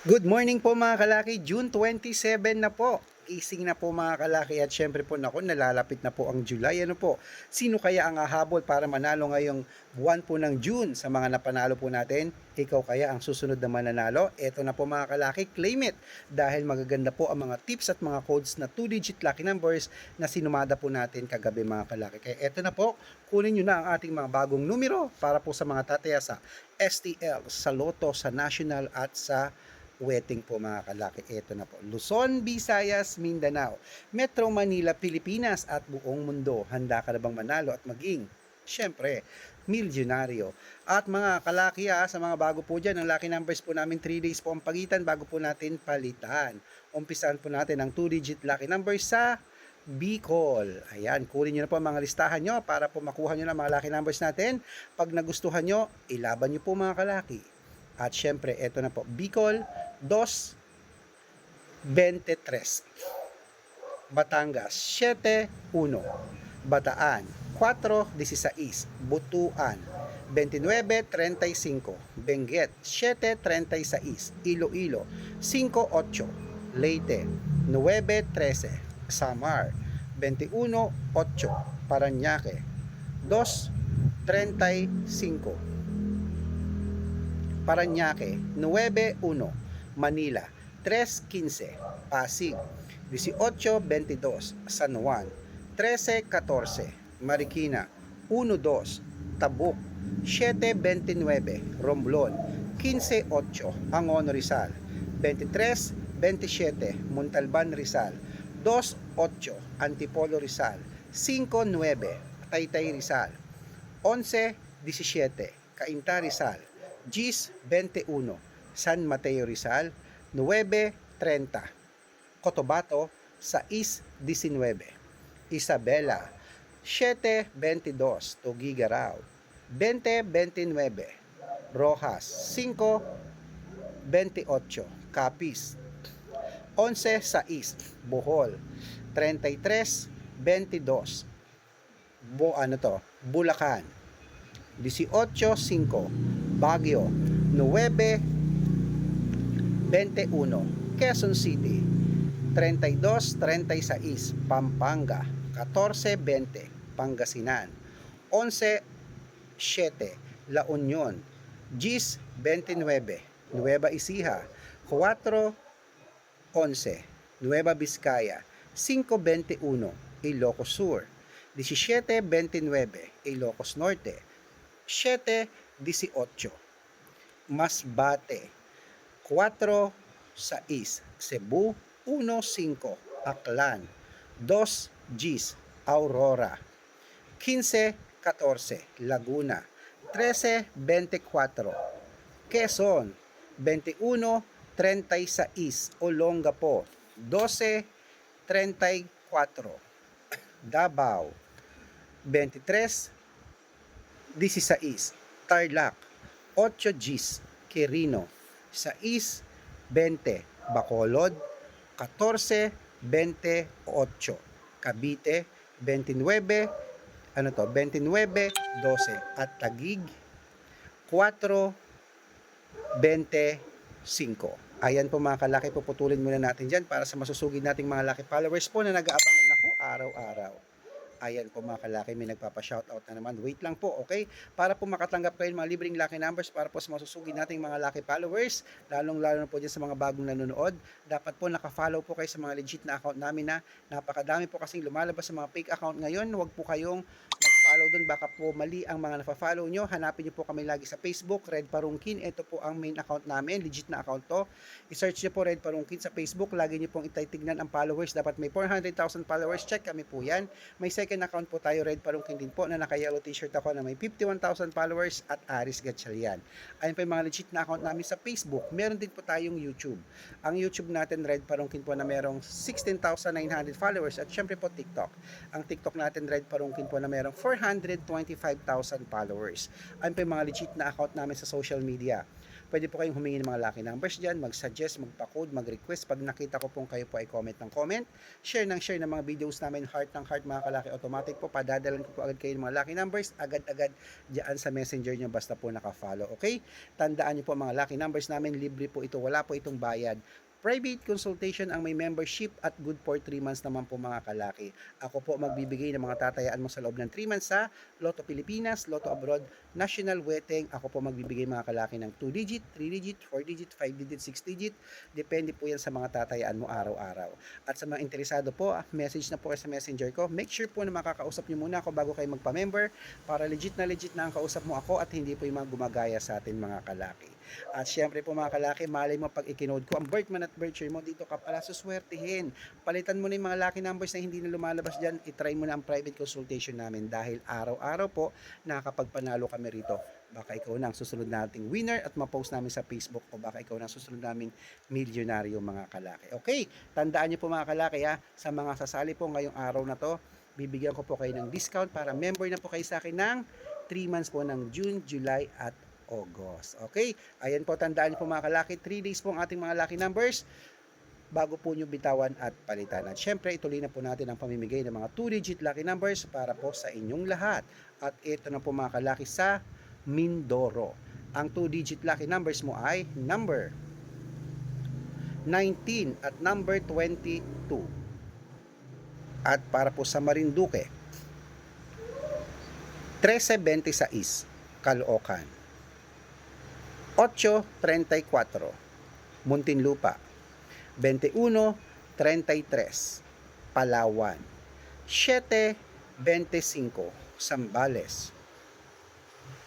Good morning po mga kalaki, June 27 na po. Gising na po mga kalaki at syempre po nako nalalapit na po ang July. Ano po? Sino kaya ang hahabol para manalo ngayong buwan po ng June sa mga napanalo po natin? Ikaw kaya ang susunod na mananalo? Ito na po mga kalaki, claim it. Dahil magaganda po ang mga tips at mga codes na 2-digit lucky numbers na sinumada po natin kagabi mga kalaki. Kaya ito na po, kunin nyo na ang ating mga bagong numero para po sa mga tataya sa STL, sa Lotto, sa National at sa wedding po mga kalaki. Ito na po. Luzon, Visayas, Mindanao, Metro Manila, Pilipinas at buong mundo. Handa ka na bang manalo at maging, syempre, milyonaryo. At mga kalaki ha, sa mga bago po dyan, ang lucky numbers po namin 3 days po ang pagitan bago po natin palitan. Umpisahan po natin ang 2-digit lucky numbers sa Bicol. Ayan, kunin nyo na po ang mga listahan nyo para po makuha nyo na mga lucky numbers natin. Pag nagustuhan nyo, ilaban nyo po mga kalaki. At syempre, eto na po, Bicol 2.23. Batangas 7.1. Bataan 4.16. Butuan 29.35. Benguet 7.36. Iloilo 5.8. Leyte 9.13. Samar 21.8. Paranaque 2.35. Paranaque 9.1, Manila 3.15, Pasig 18.22, San Juan 13.14, Marikina 1.2, Tabuk 7.29, Romblon 15.8, Angono Rizal 23.27, Montalban Rizal 2.8, Antipolo Rizal 5.9, Taytay Rizal 11.17, Cainta Rizal Gis 21, San Mateo Rizal 9.30, Cotabato 6.19, Isabela 7.22, Tugigaraw 20.29, Rojas 5.28, Capiz 11.6, Bohol 33.22, Bo, ano to, Bulacan 18.5, Baguio 9.21 Quezon City 32.36 Pampanga 14.20 Pangasinan 11.7 La Union Gis 29 Nueva Ecija 4.11 Nueva Vizcaya 5.21 Ilocos Sur 17.29 Ilocos Norte 7.18 Masbate 4.6 Cebu 1.5 Aklan 2 Gis Aurora 15.14 Laguna 13.24 Quezon 21.36 Olongapo 12.34 Davao 23.16 Tarlac 8 Gis Quirino 6.20 Bacolod 14.28 Cavite 29 ano to 29.12 at Tagig 4.25 Ayan po mga kalaki, puputulin muna natin dyan para sa masusugid nating mga laki followers po na nag-aabang na po araw-araw. Ayan po mga kalaki, may nagpapa-shoutout na naman. Wait lang po, okay? Para po makatanggap kayo ng mga libreng lucky numbers para po sa masusugid nating mga lucky followers, lalong-lalo na po dyan sa mga bagong nanonood, dapat po nakafollow po kayo sa mga legit na account namin na napakadami po kasing lumalabas sa mga fake account ngayon. Huwag po kayong mag-follow dun, baka po mali ang mga nafa-follow nyo. Hanapin nyo po kami lagi sa Facebook, Red Parungkin. Ito po ang main account namin, legit na account to. I-search nyo po Red Parungkin sa Facebook. Lagi nyo pong ititignan ang followers. Dapat may 400,000 followers. Check kami po yan. May second account po tayo, Red Parungkin din po, na naka-yellow t-shirt ako na may 51,000 followers at Aris Gatchalian. Ayun po yung mga legit na account namin sa Facebook. Meron din po tayong YouTube. Ang YouTube natin, Red Parungkin po na merong 16,900 followers at syempre po TikTok. Ang TikTok natin, Red Parungkin po na merong 425,000 followers. Ayun po yung mga legit na account namin sa social media. Pwede po kayong humingi ng mga lucky numbers dyan, mag-suggest, magpa-code, mag-request. Pag nakita ko pong kayo po ay comment ng comment, share ng share ng mga videos namin, heart ng heart mga kalaki automatic po. Padadalan ko po agad kayo ng mga lucky numbers, agad-agad dyan sa messenger nyo basta po naka-follow. Okay? Tandaan nyo po mga lucky numbers namin, libre po ito, wala po itong bayad. Private consultation ang may membership at good for 3 months naman po mga kalaki. Ako po magbibigay ng mga tatayaan mo sa loob ng 3 months sa Lotto Pilipinas, Lotto Abroad, National Weteng. Ako po magbibigay mga kalaki ng 2 digit, 3 digit, 4 digit, 5 digit, 6 digit. Depende po yan sa mga tatayaan mo araw-araw. At sa mga interesado po, ah, message na po sa messenger ko. Make sure po na makakausap nyo muna ako bago kayo magpa-member para legit na legit na ang kausap mo ako at hindi po yung mga gumagaya sa atin mga kalaki. At syempre po mga kalaki, malay mo pag ikinode ko ang birth birth year mo, dito ka pala suswertihin. Palitan mo na yung mga lucky numbers na hindi na lumalabas dyan, itry mo na ang private consultation namin dahil araw-araw po nakakapagpanalo kami rito. Baka ikaw na ang susunod nating winner at ma-post namin sa Facebook o baka ikaw na ang susunod naming milyonaryo mga kalaki. Okay, tandaan niyo po mga kalaki ha, sa mga sasali po ngayong araw na to, bibigyan ko po kayo ng discount para member na po kayo sa akin ng 3 months po ng June, July at August. Okay? Ayan po, tandaan niyo po mga kalaki, 3 days po ang ating mga lucky numbers bago po nyo bitawan at palitan. At syempre, ituloy na po natin ang pamimigay ng mga 2-digit lucky numbers para po sa inyong lahat. At ito na po mga kalaki sa Mindoro. Ang 2-digit lucky numbers mo ay number 19 at number 22. At para po sa Marinduque, 1326, Caloocan. 834, Muntinlupa. 2133, Palawan. 725, Sambales.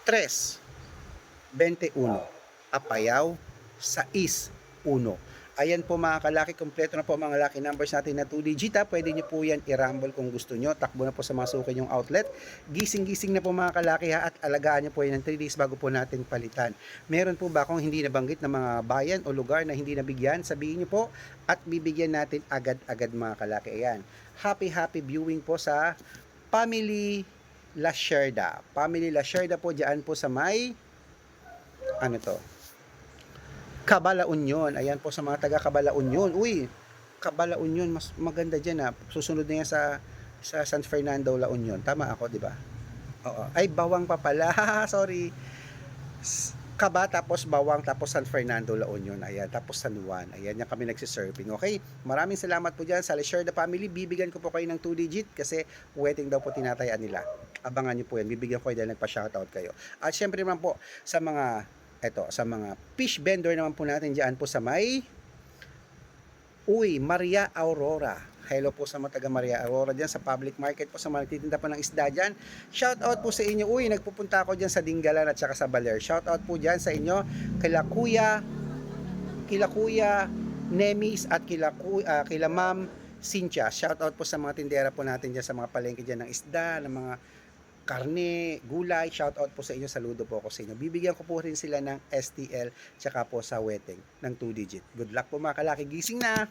321, Apayao. 6-1. Ayan po mga kalaki, kompleto na po mga lucky numbers natin na 2 digit ha. Pwede nyo po yan i-rumble kung gusto nyo. Takbo na po sa masukin yung outlet. Gising-gising na po mga kalaki ha at alagaan nyo po yan ng 3 days bago po natin palitan. Meron po ba akong hindi nabanggit na mga bayan o lugar na hindi nabigyan? Sabihin nyo po at bibigyan natin agad-agad mga kalaki. Ayan. Happy happy viewing po sa Family Lasherda. Family Lasherda po dyan po sa may ano to? Kabala Union. Ayan po sa mga taga Kabala Union. Uy, Kabala Union, mas maganda dyan ha. Susunod na yan sa, sa San Fernando, La Union. Tama ako, di ba? Oo. Ay, bawang pa pala. Sorry. Kaba, tapos Bawang, tapos San Fernando, La Union. Ayan, tapos San Juan. Ayan, yan kami nagsisurfing. Okay, maraming salamat po dyan sa Share the Family. Bibigyan ko po kayo ng 2 digit kasi wedding daw po tinatayaan nila. Abangan nyo po yan. Bibigyan ko kayo dahil nagpa-shoutout kayo. At syempre naman po sa mga eto sa mga fish vendor naman po natin diyan po sa may Uy, Maria Aurora. Hello po sa mga taga Maria Aurora dyan sa public market po sa mga nagtitinda po ng isda dyan. Shout out po sa inyo. Uy, nagpupunta ako dyan sa Dingalan at saka sa Baler. Shout out po dyan sa inyo. Kila Kuya, kila Kuya Nemis at kila, ah, kila Ma'am Cynthia. Shout out po sa mga tindera po natin dyan sa mga palengke dyan ng isda, ng mga karne, gulay, shout out po sa inyo, saludo po ako sa inyo. Bibigyan ko po rin sila ng STL tsaka po sa wedding ng 2 digit. Good luck po mga kalaki, gising na!